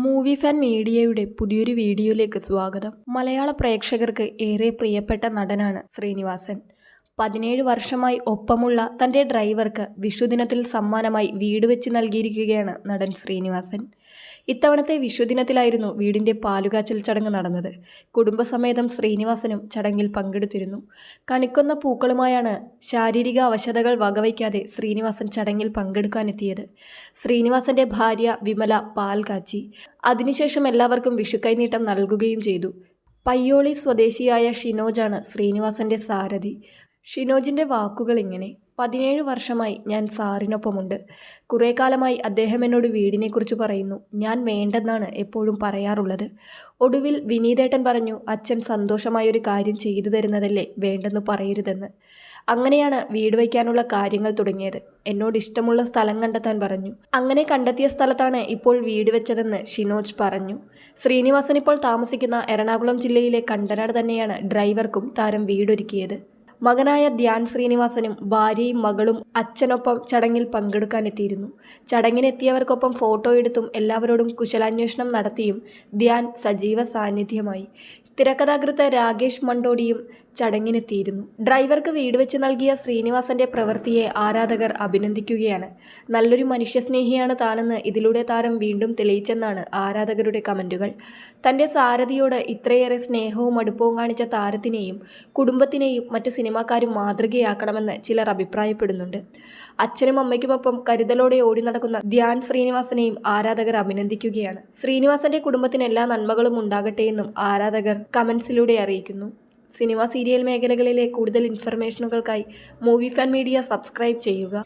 Movie fan മീഡിയയുടെ പുതിയൊരു വീഡിയോയിലേക്ക് സ്വാഗതം. മലയാള പ്രേക്ഷകർക്ക് ഏറെ പ്രിയപ്പെട്ട നടനാണ് ശ്രീനിവാസൻ. പതിനേഴ് വർഷമായി ഒപ്പമുള്ള തന്റെ ഡ്രൈവർക്ക് വിഷുദിനത്തിൽ സമ്മാനമായി വീട് വെച്ച് നൽകിയിരിക്കുകയാണ് നടൻ ശ്രീനിവാസൻ. ഇത്തവണത്തെ വിഷുദിനത്തിലായിരുന്നു വീടിന്റെ പാലുകാച്ചൽ ചടങ്ങ് നടന്നത്. കുടുംബസമേതം ശ്രീനിവാസനും ചടങ്ങിൽ പങ്കെടുത്തിരുന്നു. കണിക്കൊന്ന പൂക്കളുമായാണ് ശാരീരിക അവശതകൾ വകവയ്ക്കാതെ ശ്രീനിവാസൻ ചടങ്ങിൽ പങ്കെടുക്കാനെത്തിയത്. ശ്രീനിവാസന്റെ ഭാര്യ വിമല പാൽ കാച്ചി. അതിനുശേഷം എല്ലാവർക്കും വിഷുക്കൈനീട്ടം നൽകുകയും ചെയ്തു. പയ്യോളി സ്വദേശിയായ ഷിനോജാണ് ശ്രീനിവാസന്റെ സാരഥി. ഷിനോജിന്റെ വാക്കുകൾ ഇങ്ങനെ പതിനേഴ് വർഷമായി ഞാൻ സാറിനൊപ്പമുണ്ട്. കുറേ കാലമായി അദ്ദേഹം എന്നോട് വീടിനെക്കുറിച്ച് പറയുന്നു. ഞാൻ വേണ്ടെന്നാണ് എപ്പോഴും പറയാറുള്ളത്. ഒടുവിൽ വിനീതേട്ടൻ പറഞ്ഞു അച്ഛൻ സന്തോഷമായൊരു കാര്യം ചെയ്തു തരുന്നതല്ലേ? വേണ്ടെന്ന് പറയരുതെന്ന്. അങ്ങനെയാണ് വീട് വയ്ക്കാനുള്ള കാര്യങ്ങൾ തുടങ്ങിയത്. എന്നോട് ഇഷ്ടമുള്ള സ്ഥലം കണ്ടെത്താൻ പറഞ്ഞു. അങ്ങനെ കണ്ടെത്തിയ സ്ഥലത്താണ് ഇപ്പോൾ വീട് വെച്ചതെന്ന് ഷിനോജ് പറഞ്ഞു. ശ്രീനിവാസൻ ഇപ്പോൾ താമസിക്കുന്ന എറണാകുളം ജില്ലയിലെ കണ്ടനാട് തന്നെയാണ് ഡ്രൈവർക്കും താരം വീടൊരുക്കിയത്. മകനായ ധ്യാൻ ശ്രീനിവാസനും ഭാര്യയും മകളും അച്ഛനൊപ്പം ചടങ്ങിൽ പങ്കെടുക്കാനെത്തിയിരുന്നു. ചടങ്ങിനെത്തിയവർക്കൊപ്പം ഫോട്ടോ എടുത്തും എല്ലാവരോടും കുശലാന്വേഷണം നടത്തിയും ധ്യാൻ സജീവ സാന്നിധ്യമായി. തിരക്കഥാകൃത്ത് രാകേഷ് മണ്ടോടിയും ചടങ്ങിനെത്തിയിരുന്നു. ഡ്രൈവർക്ക് വീട് വെച്ച് നൽകിയ ശ്രീനിവാസന്റെ പ്രവൃത്തിയെ ആരാധകർ അഭിനന്ദിക്കുകയാണ്. നല്ലൊരു മനുഷ്യസ്നേഹിയാണ് താനെന്ന് ഇതിലൂടെ താരം വീണ്ടും തെളിയിച്ചെന്നാണ് ആരാധകരുടെ കമന്റുകൾ. തന്റെ സാരഥിയോട് ഇത്രയേറെ സ്നേഹവും അടുപ്പവും കാണിച്ച താരത്തിനെയും കുടുംബത്തിനെയും മറ്റ് സിനിമാക്കാരും മാതൃകയാക്കണമെന്ന് ചിലർ അഭിപ്രായപ്പെടുന്നുണ്ട്. അച്ഛനും അമ്മയ്ക്കുമൊപ്പം കരുതലോടെ ഓടി നടക്കുന്ന ധ്യാൻ ശ്രീനിവാസനെയും ആരാധകർ അഭിനന്ദിക്കുകയാണ്. ശ്രീനിവാസന്റെ കുടുംബത്തിന് എല്ലാ നന്മകളും ഉണ്ടാകട്ടെ എന്നും ആരാധകർ കമൻസിലൂടെ അറിയിക്കുന്നു. സിനിമ സീരിയൽ മേഖലകളിലെ കൂടുതൽ ഇൻഫർമേഷനുകൾക്കായി മൂവി ഫാൻ മീഡിയ സബ്സ്ക്രൈബ് ചെയ്യുക.